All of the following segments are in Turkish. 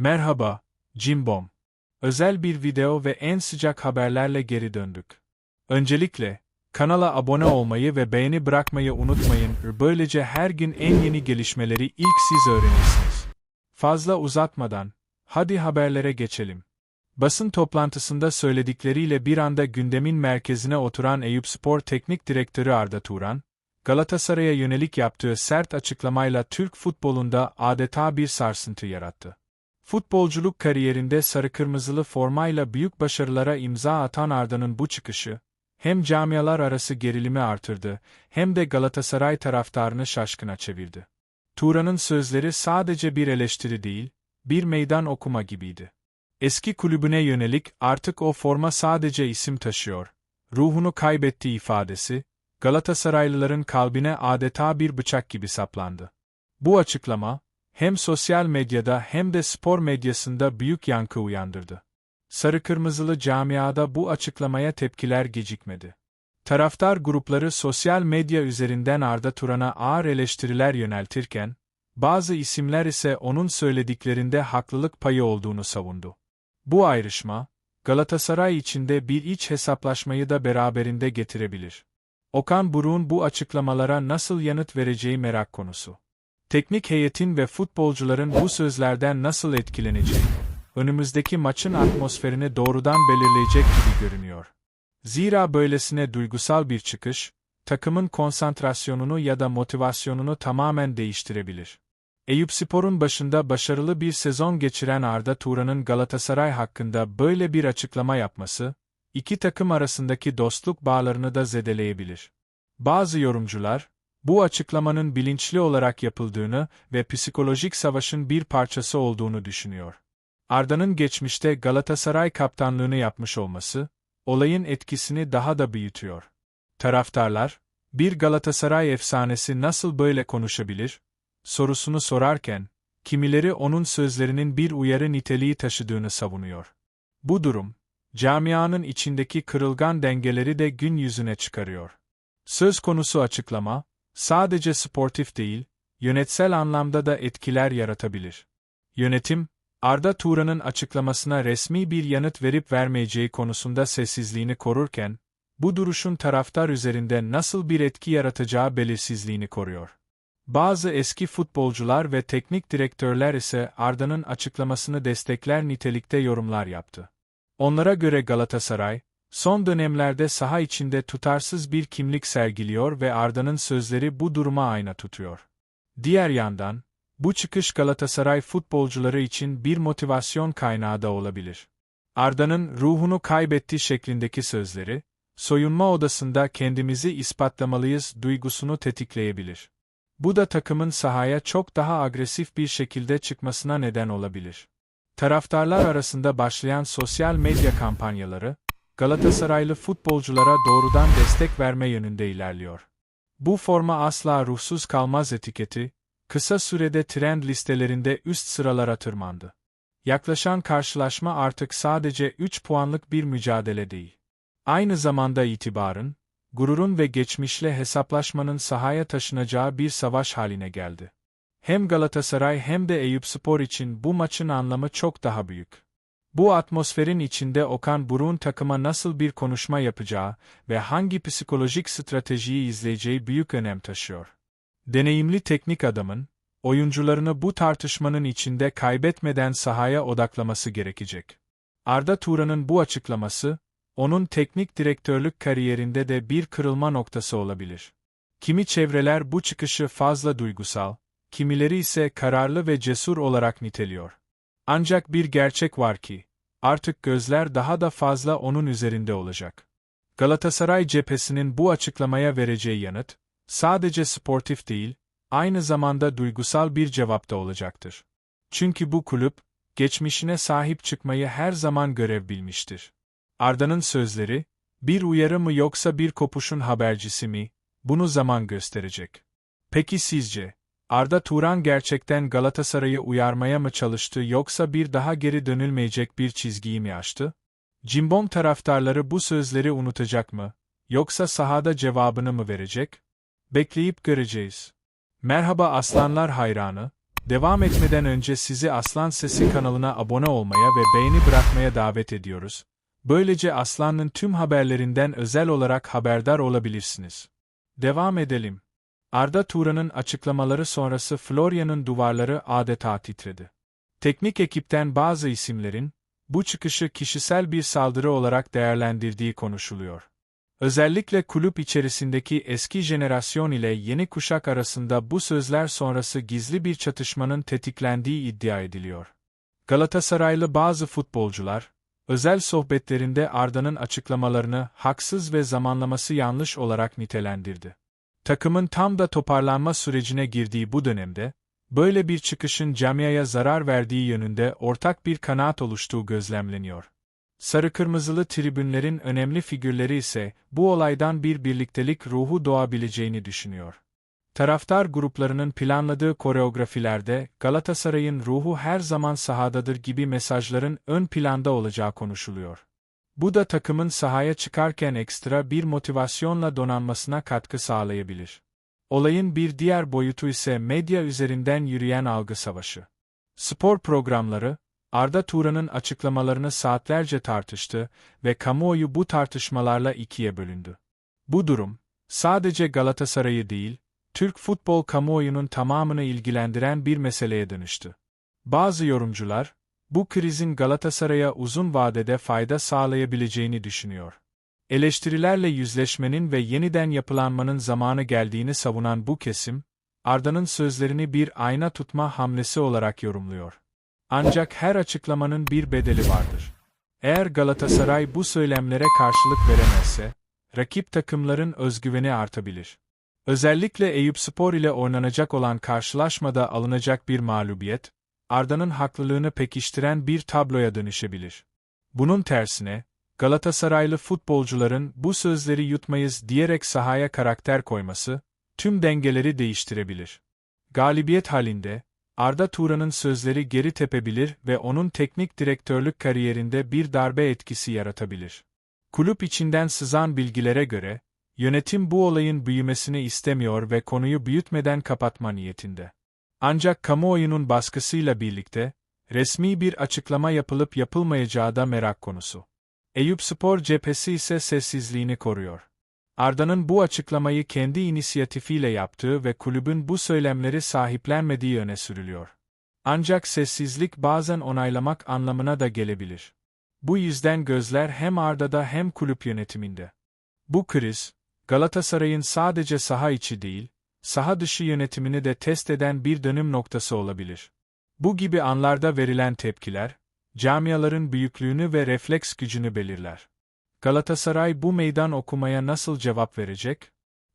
Merhaba, Cimbom. Özel bir video ve en sıcak haberlerle geri döndük. Öncelikle, kanala abone olmayı ve beğeni bırakmayı unutmayın. Böylece her gün en yeni gelişmeleri ilk siz öğrenirsiniz. Fazla uzatmadan, hadi haberlere geçelim. Basın toplantısında söyledikleriyle bir anda gündemin merkezine oturan Eyüpspor Teknik Direktörü Arda Turan, Galatasaray'a yönelik yaptığı sert açıklamayla Türk futbolunda adeta bir sarsıntı yarattı. Futbolculuk kariyerinde sarı kırmızılı formayla büyük başarılara imza atan Arda'nın bu çıkışı, hem camialar arası gerilimi artırdı, hem de Galatasaray taraftarını şaşkına çevirdi. Turan'ın sözleri sadece bir eleştiri değil, bir meydan okuma gibiydi. Eski kulübüne yönelik artık o forma sadece isim taşıyor. Ruhunu kaybetti ifadesi, Galatasaraylıların kalbine adeta bir bıçak gibi saplandı. Bu açıklama, hem sosyal medyada hem de spor medyasında büyük yankı uyandırdı. Sarı kırmızılı camiada bu açıklamaya tepkiler gecikmedi. Taraftar grupları sosyal medya üzerinden Arda Turan'a ağır eleştiriler yöneltirken, bazı isimler ise onun söylediklerinde haklılık payı olduğunu savundu. Bu ayrışma, Galatasaray içinde bir iç hesaplaşmayı da beraberinde getirebilir. Okan Buruk'un bu açıklamalara nasıl yanıt vereceği merak konusu. Teknik heyetin ve futbolcuların bu sözlerden nasıl etkileneceği, önümüzdeki maçın atmosferini doğrudan belirleyecek gibi görünüyor. Zira böylesine duygusal bir çıkış, takımın konsantrasyonunu ya da motivasyonunu tamamen değiştirebilir. Eyüpspor'un başında başarılı bir sezon geçiren Arda Turan'ın Galatasaray hakkında böyle bir açıklama yapması, iki takım arasındaki dostluk bağlarını da zedeleyebilir. Bazı yorumcular, bu açıklamanın bilinçli olarak yapıldığını ve psikolojik savaşın bir parçası olduğunu düşünüyor. Arda'nın geçmişte Galatasaray kaptanlığını yapmış olması, olayın etkisini daha da büyütüyor. Taraftarlar, bir Galatasaray efsanesi nasıl böyle konuşabilir, sorusunu sorarken, kimileri onun sözlerinin bir uyarı niteliği taşıdığını savunuyor. Bu durum, camianın içindeki kırılgan dengeleri de gün yüzüne çıkarıyor. Söz konusu açıklama, sadece sportif değil, yönetsel anlamda da etkiler yaratabilir. Yönetim, Arda Turan'ın açıklamasına resmi bir yanıt verip vermeyeceği konusunda sessizliğini korurken, bu duruşun taraftar üzerinde nasıl bir etki yaratacağı belirsizliğini koruyor. Bazı eski futbolcular ve teknik direktörler ise Arda'nın açıklamasını destekler nitelikte yorumlar yaptı. Onlara göre Galatasaray, son dönemlerde saha içinde tutarsız bir kimlik sergiliyor ve Arda'nın sözleri bu duruma ayna tutuyor. Diğer yandan, bu çıkış Galatasaray futbolcuları için bir motivasyon kaynağı da olabilir. Arda'nın ruhunu kaybetti şeklindeki sözleri, soyunma odasında kendimizi ispatlamalıyız duygusunu tetikleyebilir. Bu da takımın sahaya çok daha agresif bir şekilde çıkmasına neden olabilir. Taraftarlar arasında başlayan sosyal medya kampanyaları, Galatasaraylı futbolculara doğrudan destek verme yönünde ilerliyor. Bu forma asla ruhsuz kalmaz etiketi, kısa sürede trend listelerinde üst sıralara tırmandı. Yaklaşan karşılaşma artık sadece 3 puanlık bir mücadele değil. Aynı zamanda itibarın, gururun ve geçmişle hesaplaşmanın sahaya taşınacağı bir savaş haline geldi. Hem Galatasaray hem de Eyüpspor için bu maçın anlamı çok daha büyük. Bu atmosferin içinde Okan Buruk'un takıma nasıl bir konuşma yapacağı ve hangi psikolojik stratejiyi izleyeceği büyük önem taşıyor. Deneyimli teknik adamın, oyuncularını bu tartışmanın içinde kaybetmeden sahaya odaklaması gerekecek. Arda Turan'ın bu açıklaması, onun teknik direktörlük kariyerinde de bir kırılma noktası olabilir. Kimi çevreler bu çıkışı fazla duygusal, kimileri ise kararlı ve cesur olarak niteliyor. Ancak bir gerçek var ki, artık gözler daha da fazla onun üzerinde olacak. Galatasaray cephesinin bu açıklamaya vereceği yanıt, sadece sportif değil, aynı zamanda duygusal bir cevap da olacaktır. Çünkü bu kulüp, geçmişine sahip çıkmayı her zaman görev bilmiştir. Arda'nın sözleri, bir uyarı mı yoksa bir kopuşun habercisi mi, bunu zaman gösterecek. Peki sizce, Arda Turan gerçekten Galatasaray'ı uyarmaya mı çalıştı yoksa bir daha geri dönülmeyecek bir çizgiyi mi açtı? Cimbom taraftarları bu sözleri unutacak mı, yoksa sahada cevabını mı verecek? Bekleyip göreceğiz. Merhaba aslanlar hayranı, Devam etmeden önce sizi Aslan Sesi kanalına abone olmaya ve beğeni bırakmaya davet ediyoruz. Böylece Aslan'ın tüm haberlerinden özel olarak haberdar olabilirsiniz. Devam edelim. Arda Turan'ın açıklamaları sonrası Florya'nın duvarları adeta titredi. Teknik ekipten bazı isimlerin, bu çıkışı kişisel bir saldırı olarak değerlendirdiği konuşuluyor. Özellikle kulüp içerisindeki eski jenerasyon ile yeni kuşak arasında bu sözler sonrası gizli bir çatışmanın tetiklendiği iddia ediliyor. Galatasaraylı bazı futbolcular, özel sohbetlerinde Arda'nın açıklamalarını haksız ve zamanlaması yanlış olarak nitelendirdi. Takımın tam da toparlanma sürecine girdiği bu dönemde, böyle bir çıkışın camiaya zarar verdiği yönünde ortak bir kanaat oluştuğu gözlemleniyor. Sarı-kırmızılı tribünlerin önemli figürleri ise bu olaydan bir birliktelik ruhu doğabileceğini düşünüyor. Taraftar gruplarının planladığı koreografilerde Galatasaray'ın ruhu her zaman sahadadır gibi mesajların ön planda olacağı konuşuluyor. Bu da takımın sahaya çıkarken ekstra bir motivasyonla donanmasına katkı sağlayabilir. Olayın bir diğer boyutu ise medya üzerinden yürüyen algı savaşı. Spor programları, Arda Turan'ın açıklamalarını saatlerce tartıştı ve kamuoyu bu tartışmalarla ikiye bölündü. Bu durum, sadece Galatasaray'ı değil, Türk futbol kamuoyunun tamamını ilgilendiren bir meseleye dönüştü. Bazı yorumcular, bu krizin Galatasaray'a uzun vadede fayda sağlayabileceğini düşünüyor. Eleştirilerle yüzleşmenin ve yeniden yapılanmanın zamanı geldiğini savunan bu kesim, Arda'nın sözlerini bir ayna tutma hamlesi olarak yorumluyor. Ancak her açıklamanın bir bedeli vardır. Eğer Galatasaray bu söylemlere karşılık veremezse, rakip takımların özgüveni artabilir. Özellikle Eyüp Spor ile oynanacak olan karşılaşmada alınacak bir mağlubiyet, Arda'nın haklılığını pekiştiren bir tabloya dönüşebilir. Bunun tersine, Galatasaraylı futbolcuların bu sözleri yutmayız diyerek sahaya karakter koyması, tüm dengeleri değiştirebilir. Galibiyet halinde, Arda Turan'ın sözleri geri tepebilir ve onun teknik direktörlük kariyerinde bir darbe etkisi yaratabilir. Kulüp içinden sızan bilgilere göre, yönetim bu olayın büyümesini istemiyor ve konuyu büyütmeden kapatma niyetinde. Ancak kamuoyunun baskısıyla birlikte, resmi bir açıklama yapılıp yapılmayacağı da merak konusu. Eyüp Spor cephesi ise sessizliğini koruyor. Arda'nın bu açıklamayı kendi inisiyatifiyle yaptığı ve kulübün bu söylemleri sahiplenmediği öne sürülüyor. Ancak sessizlik bazen onaylamak anlamına da gelebilir. Bu yüzden gözler hem Arda'da hem kulüp yönetiminde. Bu kriz, Galatasaray'ın sadece saha içi değil, saha dışı yönetimini de test eden bir dönüm noktası olabilir. Bu gibi anlarda verilen tepkiler, camiaların büyüklüğünü ve refleks gücünü belirler. Galatasaray bu meydan okumaya nasıl cevap verecek?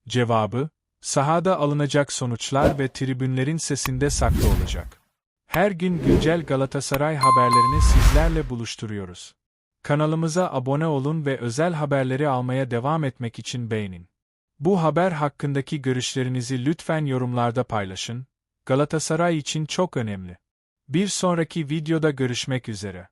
Cevabı, sahada alınacak sonuçlar ve tribünlerin sesinde saklı olacak. Her gün güncel Galatasaray haberlerini sizlerle buluşturuyoruz. Kanalımıza abone olun ve özel haberleri almaya devam etmek için beğenin. Bu haber hakkındaki görüşlerinizi lütfen yorumlarda paylaşın. Galatasaray için çok önemli. Bir sonraki videoda görüşmek üzere.